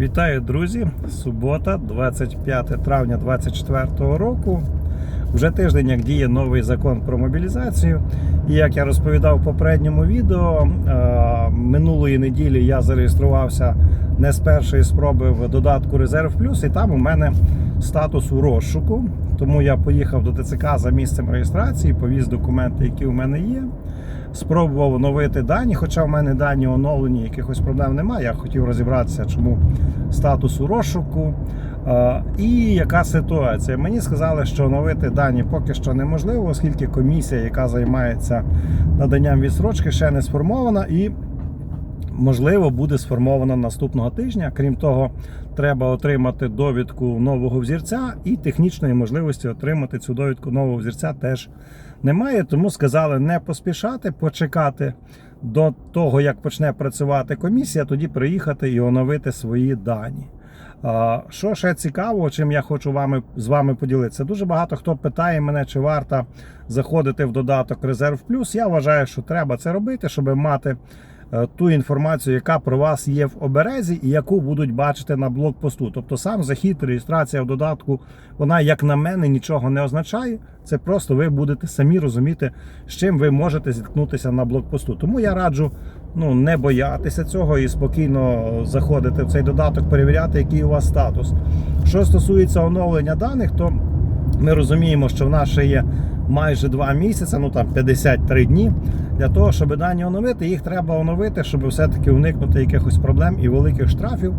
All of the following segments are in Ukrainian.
Вітаю, друзі! Субота, 25 травня 2024 року. Вже тиждень, як діє новий закон про мобілізацію. І як я розповідав в попередньому відео, е, минулої неділі я зареєструвався не з першої спроби в додатку Резерв Плюс, і там у мене статус у розшуку. Тому я поїхав до ТЦК за місцем реєстрації, повіз документи, які у мене є. Спробував оновити дані, хоча в мене дані оновлені, якихось проблем немає. Я хотів розібратися, чому статус у розшуку. І яка ситуація? Мені сказали, що оновити дані поки що неможливо, оскільки комісія, яка займається наданням відсрочки, ще не сформована і. Можливо, буде сформована наступного тижня. Крім того, треба отримати довідку нового взірця, і технічної можливості отримати цю довідку нового взірця теж немає. Тому сказали не поспішати, почекати до того, як почне працювати комісія, тоді приїхати і оновити свої дані. Що ще цікаво, чим я хочу вами, з вами поділитися? Дуже багато хто питає мене, чи варто заходити в додаток Резерв Плюс. Я вважаю, що треба це робити, щоб мати ту інформацію, яка про вас є в оберезі, і яку будуть бачити на блокпосту. Тобто сам захід, реєстрація в додатку, вона, як на мене, нічого не означає. Це просто ви будете самі розуміти, з чим ви можете зіткнутися на блокпосту. Тому я раджу ну, не боятися цього і спокійно заходити в цей додаток, перевіряти, який у вас статус. Що стосується оновлення даних, то ми розуміємо, що в нас ще є майже 2 місяці, ну там 53 дні. Для того, щоб дані оновити, їх треба оновити, щоб все-таки уникнути якихось проблем і великих штрафів.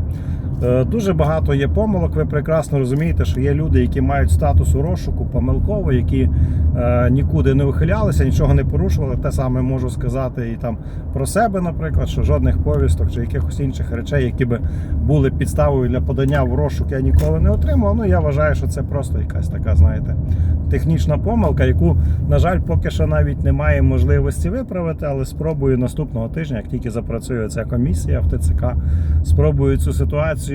Е, Дуже багато є помилок. Ви прекрасно розумієте, що є люди, які мають статус у розшуку помилково, які е, нікуди не ухилялися, нічого не порушували. Те саме можу сказати і там про себе, наприклад, що жодних повісток чи якихось інших речей, які би були підставою для подання в розшук, я ніколи не отримав. Ну я вважаю, що це просто якась така, знаєте, технічна помилка, яку, на жаль, поки що навіть немає можливості виправити, але спробую наступного тижня, як тільки запрацює ця комісія в ТЦК, спробую цю ситуацію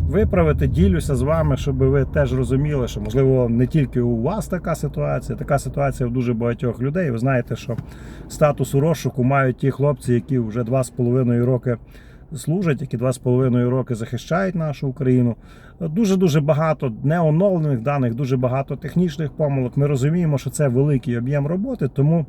виправити. Ділюся з вами, щоб ви теж розуміли, що можливо не тільки у вас така ситуація, така ситуація у дуже багатьох людей. Ви знаєте, що статус у розшуку мають ті хлопці, які вже два з половиною роки. Служать, які два з половиною роки захищають нашу Україну. Дуже дуже багато неоновлених даних, дуже багато технічних помилок. Ми розуміємо, що це великий об'єм роботи, тому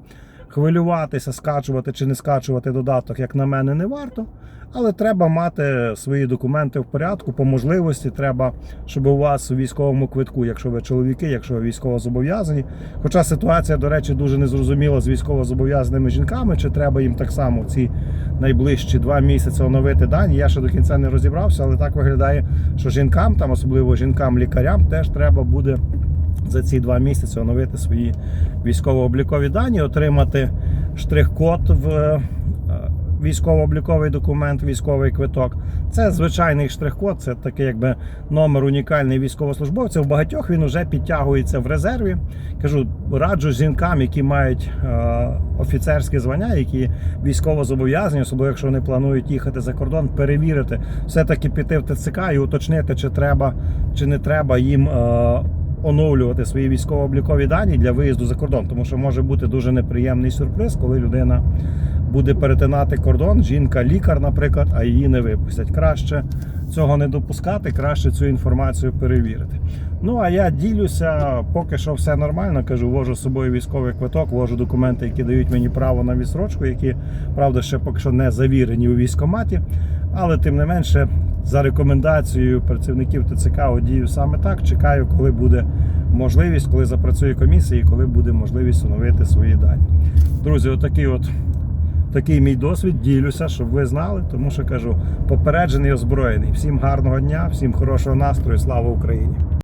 хвилюватися, скачувати чи не скачувати додаток, як на мене, не варто. Але треба мати свої документи в порядку. По можливості треба, щоб у вас у військовому квитку, якщо ви чоловіки, якщо ви військово зобов'язані. Хоча ситуація, до речі, дуже незрозуміла з військовозобов'язаними жінками, чи треба їм так само ці найближчі два місяці оновити дані. Я ще до кінця не розібрався, але так виглядає, що жінкам, там особливо жінкам-лікарям, теж треба буде за ці два місяці оновити свої військово-облікові дані, отримати штрих-код в е, військово-обліковий документ, військовий квиток. Це звичайний штрих-код, це такий якби номер унікальний військовослужбовця. В багатьох він вже підтягується в резерві. Кажу, раджу жінкам, які мають е, офіцерське звання, які військово зобов'язані, особливо якщо вони планують їхати за кордон, перевірити, все-таки піти в ТЦК і уточнити, чи треба, чи не треба їм. Оновлювати свої військово-облікові дані для виїзду за кордон, тому що може бути дуже неприємний сюрприз, коли людина буде перетинати кордон, жінка, лікар, наприклад, а її не випустять. Краще цього не допускати, краще цю інформацію перевірити. Ну а я ділюся, поки що все нормально. Кажу, вожу з собою військовий квиток, вожу документи, які дають мені право на відсрочку, які правда ще поки що не завірені у військкоматі. Але тим не менше, за рекомендацією працівників ТЦК дію саме так. Чекаю, коли буде можливість, коли запрацює комісія і коли буде можливість оновити свої дані. Друзі, отакий от. Такий мій досвід, ділюся, щоб ви знали, тому що кажу, попереджений озброєний. Всім гарного дня, всім хорошого настрою, слава Україні!